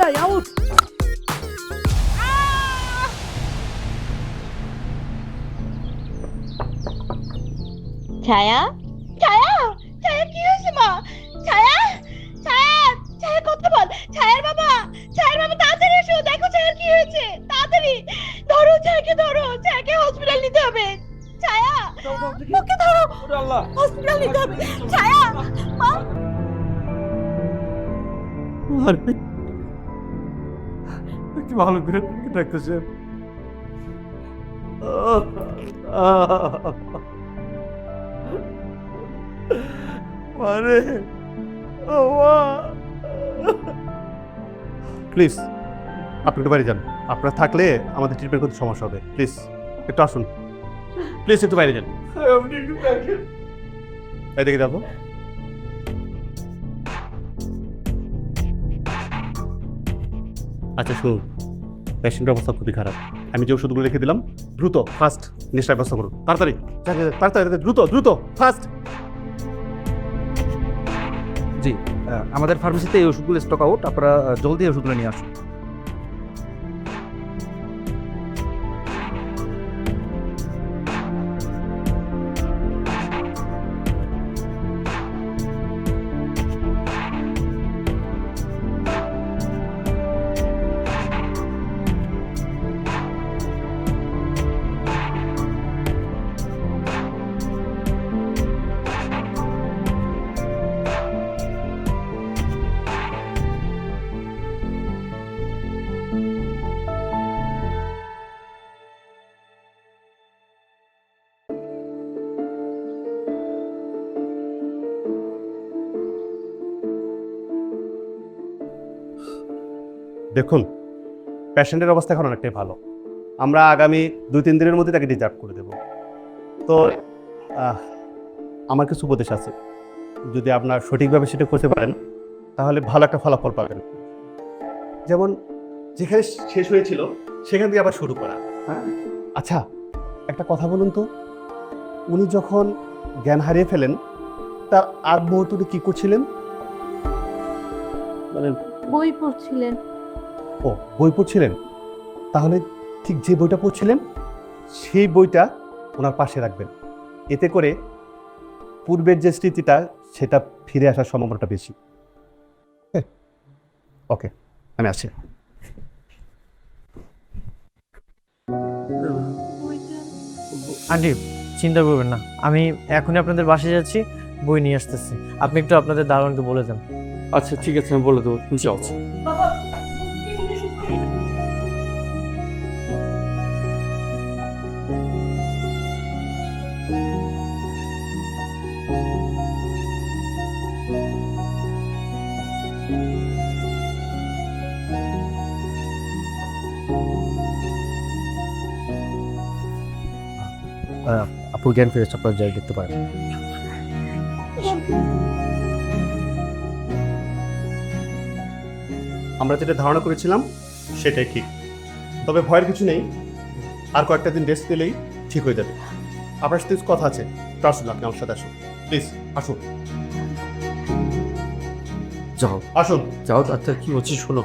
চাই আউট ছায়া? ছায়া? ছায়া কি হয়েছে মা? ছায়া? ছায়া ছায়া কত বল। ছায়ার বাবা ছায়ার বাবা তাড়াতাড়ি এসো দেখো ছায়ার কি হয়েছে। তাড়াতাড়ি ধরো ছায়াকে ধরো। ছায়াকে হসপিটাল নিতে হবে। ছায়া ওকে ধরো। হসপিটাল নিতে হবে। ছায়া মা। একটু ভালো করে ডাক্তার মানে প্লিজ আপনি একটু বাইরে যান। আপনারা থাকলে আমাদের ট্রিটমেন্ট করতে সমস্যা হবে। প্লিজ একটু আসুন। প্লিজ একটু বাইরে যান। একটু দেখেন। যাব আচ্ছা শুনুন। পেশেন্টের অবস্থা খুবই খারাপ। আমি যে ওষুধগুলো লিখে দিলাম দ্রুত ফাস্ট নেশার ব্যবস্থা করুন। তাড়াতাড়ি তাড়াতাড়ি, দ্রুত দ্রুত ফাস্ট জি আমাদের ফার্মেসিতে এই ওষুধগুলো স্টক আউট আপনারা জলদি ওষুধগুলো নিয়ে আসুন। দেখুন পেশেন্টের অবস্থা এখন অনেকটাই ভালো। আমরা আগামী দুই তিন দিনের মধ্যে তাকে ডিজার্ভ করে দেব। তো আমার কিছু উপদেশ আছে। যদি আপনার সঠিকভাবে সেটা করতে পারেন, তাহলে ভালো একটা ফলাফল পাবেন। যেমন, যেখানে শেষ হয়েছিল, সেখান থেকে আবার শুরু করা। হ্যাঁ? আচ্ছা একটা কথা বলুন তো। উনি যখন জ্ঞান হারিয়ে ফেলেন, তার আগ মুহূর্তটি কী করছিলেন? মানে বই পড়ছিলেন। ও বই পড়ছিলেন? তাহলে ঠিক যে বইটা পড়ছিলেন সেই বইটা ওনার পাশে রাখবেন। এতে করে পূর্বের যে স্মৃতিটা সেটা ফিরে আসার সম্ভাবনাটা বেশি। হ্যাঁ ওকে আমি আসছি। আন্টি চিন্তা করবেন না। আমি এখনই আপনাদের বাসায় যাচ্ছি বই নিয়ে আসতেছি। আপনি একটু আপনাদের দারোয়ানকে বলে দেন। আচ্ছা ঠিক আছে আমি বলে দেবো। যাও। আপুর জ্ঞান ফিরেছে আপনারা যাই দেখতে পারেন। আমরা যেটা ধারণা করেছিলাম, সেটাই ঠিক। তবে ভয়ের কিছু নেই, আর কয়েকটা দিন রেস্ট দিলেই ঠিক হয়ে যাবে। আপনার সাথে কথা আছে। আসুন আপনি আমার সাথে আসুন। প্লিজ আসুন। যাও। আসুন। যাও ডাক্তার কি হচ্ছে শোনো।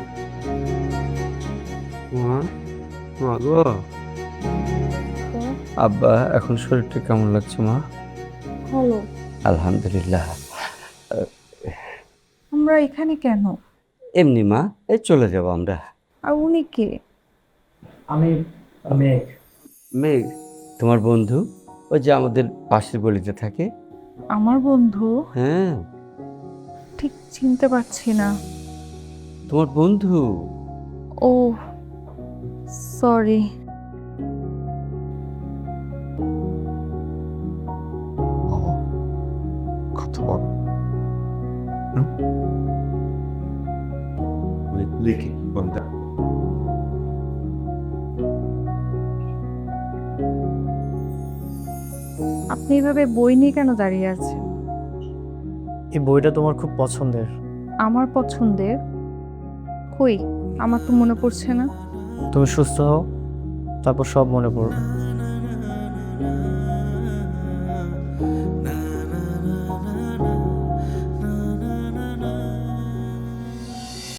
মা মা গো। আব্বা এখন শরীরটা কেমন লাগছে মা? ভালো। আলহামদুলিল্লাহ। আমরা এখানে কেন? এমনি মা এই চলে যাব আমরা। আর উনি কে? আমি মেঘ। মেঘ তোমার বন্ধু? ওই যে আমাদের পাশের গলিতে থাকে। আমার বন্ধু? হ্যাঁ। ঠিক চিনতে পারছি না। তোমার বন্ধু? ও সরি। লিখি কোনটা আপনি এইভাবে বই নিয়ে কেন দাঁড়িয়ে আছেন? এই বইটা তোমার খুব পছন্দের। আমার পছন্দের? কই? আমার তো মনে পড়ছে না। তুমি সুস্থ হও তারপর সব মনে পড়বে।